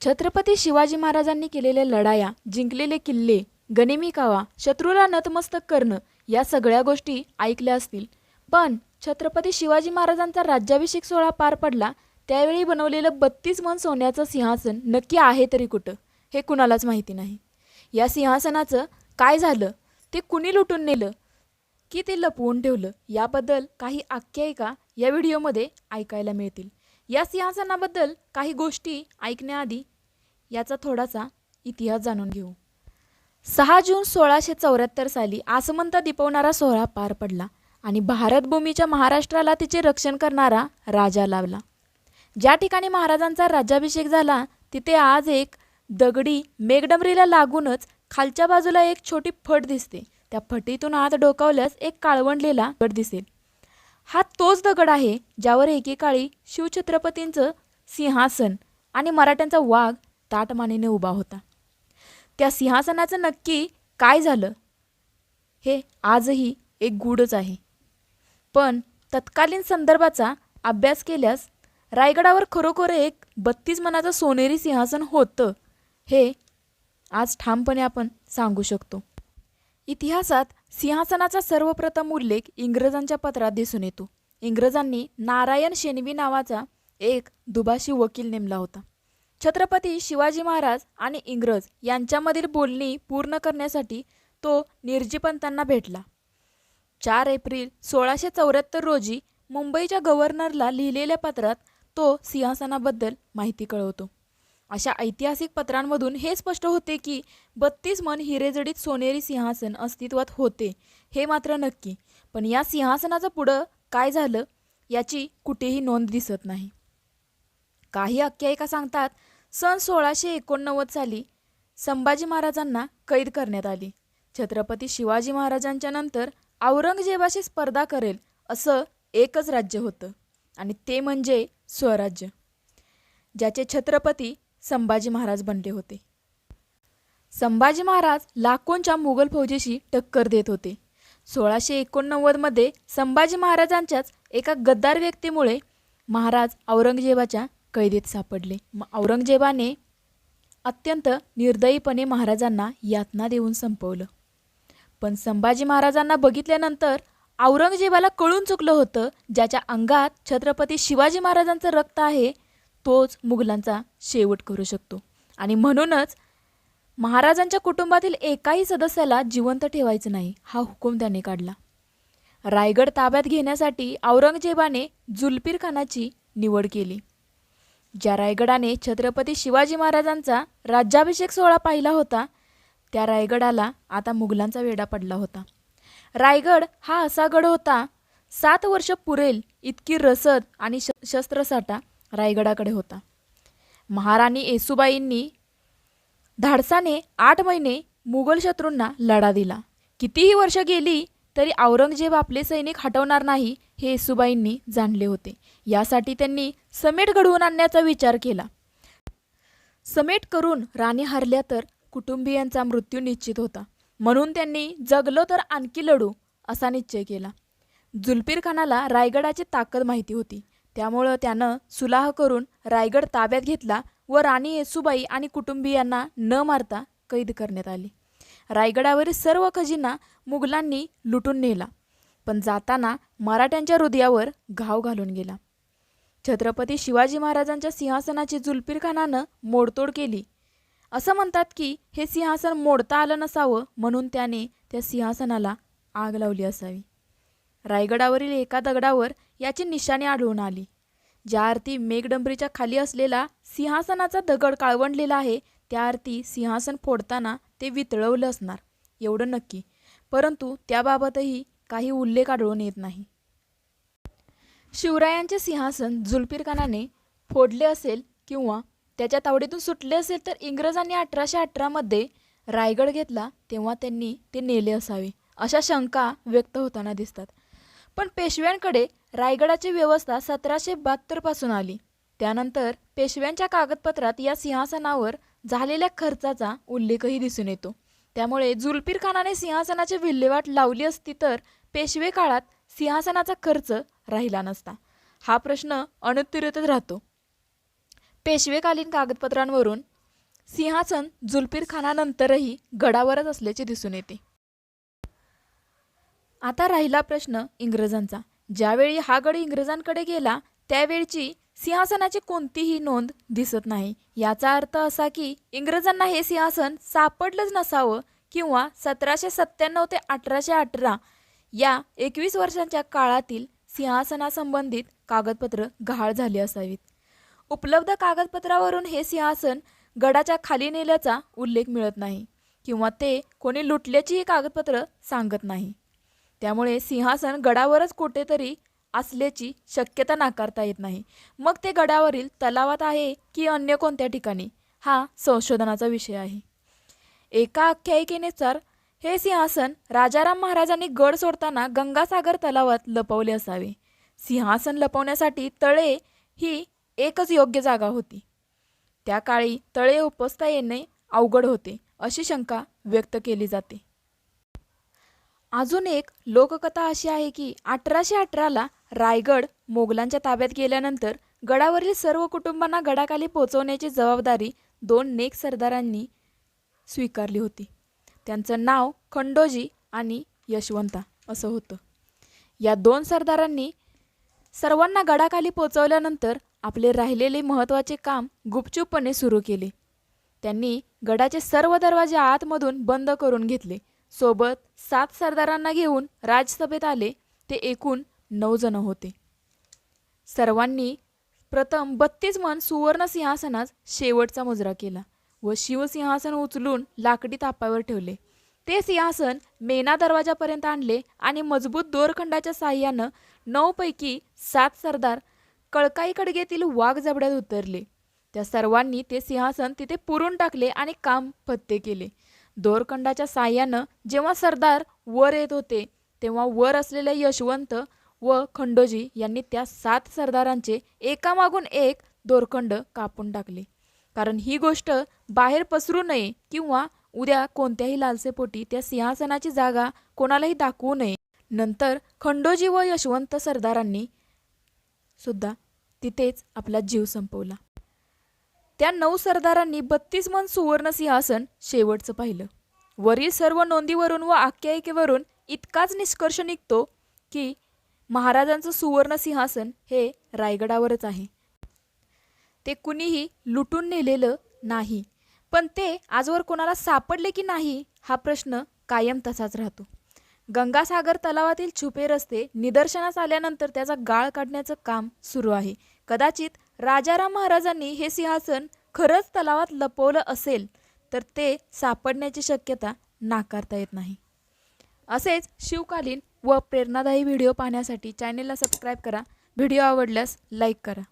छत्रपती शिवाजी महाराजांनी केलेल्या लढाया जिंकलेले किल्ले गनिमी कावा शत्रूला नतमस्तक करणं या सगळ्या गोष्टी ऐकल्या असतील. पण छत्रपती शिवाजी महाराजांचा राज्याभिषेक सोहळा पार पडला त्यावेळी बनवलेलं बत्तीस मन सोन्याचं सिंहासन नक्की आहे तरी कुठं हे कुणालाच माहिती नाही. या सिंहासनाचं काय झालं? ते कुणी लुटून नेलं? की ते लपवून ठेवलं? याबद्दल काही आख्यायिका या व्हिडिओमध्ये ऐकायला मिळतील. या सिंहासनाबद्दल काही गोष्टी ऐकण्याआधी याचा थोडासा इतिहास जाणून घेऊ. सहा जून सोळाशे चौऱ्याहत्तर साली आसमंत दिपवणारा सोहळा पार पडला आणि भारतभूमीच्या महाराष्ट्राला तिचे रक्षण करणारा राजा लावला ज्या ठिकाणी महाराजांचा राज्याभिषेक झाला तिथे आज एक दगडी मेघडमरीला लागूनच खालच्या बाजूला एक छोटी फट दिसते. त्या फटीतून आत डोकावल्यास एक काळवंडलेला गड दिसेल. हा तोच दगड आहे ज्यावर एकेकाळी शिवछत्रपतींचं सिंहासन आणि मराठ्यांचा वाघ ताटमानेने उभा होता. त्या सिंहासनाचं नक्की काय झालं? हे आजही एक गूढच आहे. पण तत्कालीन संदर्भाचा अभ्यास केल्यास रायगडावर खरोखर एक बत्तीस मनाचं सोनेरी सिंहासन होतं हे आज ठामपणे आपण सांगू शकतो. इतिहासात सिंहासनाचा सर्वप्रथम उल्लेख इंग्रजांच्या पत्रात दिसून येतो. इंग्रजांनी नारायण शेणवी नावाचा एक दुभाषी वकील नेमला होता. छत्रपती शिवाजी महाराज आणि इंग्रज यांच्यामधील बोलणी पूर्ण करण्यासाठी तो निर्जीपंतांना भेटला. चार एप्रिल सोळाशे चौऱ्याहत्तर रोजी मुंबईच्या गव्हर्नरला लिहिलेल्या पत्रात तो सिंहासनाबद्दल माहिती कळवतो. अशा ऐतिहासिक पत्रांमधून हे स्पष्ट होते की बत्तीस मन हिरेजडीत सोनेरी सिंहासन अस्तित्वात होते हे मात्र नक्की. पण या सिंहासनाचं पुढं काय झालं याची कुठेही नोंद दिसत नाही. काही आख्यायिका सांगतात सन सोळाशे एकोणनव्वद साली संभाजी महाराजांना कैद करण्यात आली. छत्रपती शिवाजी महाराजांच्या नंतर औरंगजेबाशी स्पर्धा करेल असं एकच राज्य होतं आणि ते म्हणजे स्वराज्य. ज्याचे छत्रपती संभाजी महाराज बनले होते. संभाजी महाराज लाखोंच्या मुघल फौजेशी टक्कर देत होते. सोळाशे एकोणनव्वदमध्ये संभाजी महाराजांच्याच एका गद्दार व्यक्तीमुळे महाराज औरंगजेबाच्या कैदेत सापडले. मग औरंगजेबाने अत्यंत निर्दयीपणे महाराजांना यातना देऊन संपवलं. पण संभाजी महाराजांना बघितल्यानंतर औरंगजेबाला कळून चुकलं होतं ज्याच्या अंगात छत्रपती शिवाजी महाराजांचं रक्त आहे तोच मुघलांचा शेवट करू शकतो. आणि म्हणूनच महाराजांच्या कुटुंबातील एकाही सदस्याला जिवंत ठेवायचं नाही हा हुकूम त्याने काढला. रायगड ताब्यात घेण्यासाठी औरंगजेबाने जुल्पीर खानाची निवड केली. ज्या रायगडाने छत्रपती शिवाजी महाराजांचा राज्याभिषेक सोहळा पाहिला होता त्या रायगडाला आता मुघलांचा वेढा पडला होता. रायगड हा असा गड होता सात वर्ष पुरेल इतकी रसद आणि श शस्त्रसाठा रायगडाकडे होता. महाराणी येसुबाईंनी धाडसाने आठ महिने मुघल शत्रूंना लढा दिला. कितीही वर्ष गेली तरी औरंगजेब आपले सैनिक हटवणार नाही हे येसुबाईंनी जाणले होते. यासाठी त्यांनी समेट घडवून आणण्याचा विचार केला. समेट करून राणी हारल्या तर कुटुंबियांचा मृत्यू निश्चित होता. म्हणून त्यांनी जगलो तर आणखी लढू असा निश्चय केला. जुल्फीर खानाला रायगडाची ताकद माहिती होती. त्यामुळं त्यानं सुलाह करून रायगड ताब्यात घेतला व राणी येसुबाई आणि कुटुंबियांना न मारता कैद करण्यात आली. रायगडावरील सर्व खजिना मुघलांनी लुटून नेला पण जाताना मराठ्यांच्या हृदयावर घाव घालून गेला. छत्रपती शिवाजी महाराजांच्या सिंहासनाची जुल्फिर खानानं मोडतोड केली. असं म्हणतात की हे सिंहासन मोडता आलं नसावं म्हणून त्याने त्या सिंहासनाला आग लावली असावी. रायगडावरील एका दगडावर याची निशाणी आढळून आली. ज्या अर्थी मेघडंबरीच्या खाली असलेला सिंहासनाचा दगड काळवंडलेला आहे त्या अर्थी सिंहासन फोडताना ते वितळवलं असणार एवढं नक्की. परंतु त्याबाबतही काही उल्लेख आढळून येत नाही. शिवरायांचे सिंहासन जुल्फिर खानाने फोडले असेल किंवा त्याच्या तावडीतून सुटले असेल तर इंग्रजांनी अठराशे अठरामध्ये रायगड घेतला तेव्हा त्यांनी ते नेले असावे अशा शंका व्यक्त होताना दिसतात. पण पेशव्यांकडे रायगडाची व्यवस्था सतराशे बहात्तरपासून आली. त्यानंतर पेशव्यांच्या कागदपत्रात या सिंहासनावर झालेल्या खर्चाचा उल्लेखही दिसून येतो. त्यामुळे जुल्फिर खानाने सिंहासनाची विल्हेवाट लावली असती तर पेशवे काळात सिंहासनाचा खर्च राहिला नसता. हा प्रश्न अनुत्तरितच राहतो. पेशवेकालीन कागदपत्रांवरून सिंहासन जुल्फिर खानानंतरही गडावरच असल्याचे दिसून येते. आता राहिला प्रश्न इंग्रजांचा. ज्यावेळी हा गड इंग्रजांकडे गेला त्यावेळची सिंहासनाची कोणतीही नोंद दिसत नाही. याचा अर्थ असा की इंग्रजांना हे सिंहासन सापडलंच नसावं किंवा सतराशे सत्त्याण्णव ते अठराशे अठरा या एकवीस वर्षांच्या काळातील सिंहासनासंबंधित कागदपत्र गहाळ झाली असावीत. उपलब्ध कागदपत्रावरून हे सिंहासन गडाच्या खाली नेल्याचा उल्लेख मिळत नाही किंवा ते कोणी लुटल्याचीही कागदपत्र सांगत नाही. त्यामुळे सिंहासन गडावरच कुठेतरी असल्याची शक्यता नाकारता येत नाही. मग ते गडावरील तलावात आहे की अन्य कोणत्या ठिकाणी? हा संशोधनाचा विषय आहे. एका आख्यायिकेनुसार हे सिंहासन राजाराम महाराजांनी गड सोडताना गंगासागर तलावात लपवले असावे. सिंहासन लपवण्यासाठी तळे ही एकच योग्य जागा होती. त्या काळी तळे उपसता येणे अवघड होते अशी शंका व्यक्त केली जाते. अजून एक लोककथा अशी आहे की अठराशे अठराला रायगड मोगलांच्या ताब्यात गेल्यानंतर गडावरील सर्व कुटुंबांना गडाखाली पोहोचवण्याची जबाबदारी दोन नेक सरदारांनी स्वीकारली होती. त्यांचं नाव खंडोजी आणि यशवंता असं होतं. या दोन सरदारांनी सर्वांना गडाखाली पोचवल्यानंतर आपले राहिलेले महत्त्वाचे काम गुपचूपपणे सुरू केले. त्यांनी गडाचे सर्व दरवाजे आतमधून बंद करून घेतले. सोबत सात सरदारांना घेऊन राजसभेत आले ते एकूण नऊ जण होते. सर्वांनी प्रथम बत्तीस मन सुवर्ण सिंहासनास शेवटचा मुजरा केला व शिवसिंहासन उचलून लाकडी तापावर ठेवले. ते सिंहासन मेना दरवाजापर्यंत आणले आणि मजबूत दोरखंडाच्या साह्यानं नऊपैकी सात सरदार कळकाई कडगेतील वाघ जबड्यात उतरले. त्या सर्वांनी ते सिंहासन तिथे पुरून टाकले आणि काम फत्ते केले. दोरखंडाच्या साह्यानं जेव्हा सरदार वर येत होते तेव्हा वर असलेले यशवंत व खंडोजी यांनी त्या सात सरदारांचे एकामागून एक दोरखंड कापून टाकले. कारण ही गोष्ट बाहेर पसरू नये किंवा उद्या कोणत्याही लालसेपोटी त्या सिंहासनाची जागा कोणालाही दाखवू नये. नंतर खंडोजी व यशवंत सरदारांनी सुद्धा तिथेच आपला जीव संपवला. त्या नऊ सरदारांनी बत्तीस मन सुवर्ण सिंहासन शेवटचं पाहिलं. वरील सर्व नोंदीवरून व आख्यायिकेवरून इतकाच निष्कर्ष निघतो की महाराजांचं सुवर्ण सिंहासन हे रायगडावरच आहे. ते कुणीही लुटून नेलेलं नाही पण ते आजवर कोणाला सापडले की नाही हा प्रश्न कायम तसाच राहतो. गंगासागर तलावातील छुपे रस्ते निदर्शनास आल्यानंतर त्याचा गाळ काढण्याचं काम सुरू आहे. कदाचित राजाराम महाराजांनी हे सिंहासन खरंच तलावात लपवलं असेल तर ते सापडण्याची शक्यता नाकारता येत नाही. असेच शिवकालीन व प्रेरणादायी व्हिडिओ पाहण्यासाठी चॅनेलला सबस्क्राईब करा. व्हिडिओ आवडल्यास लाईक करा.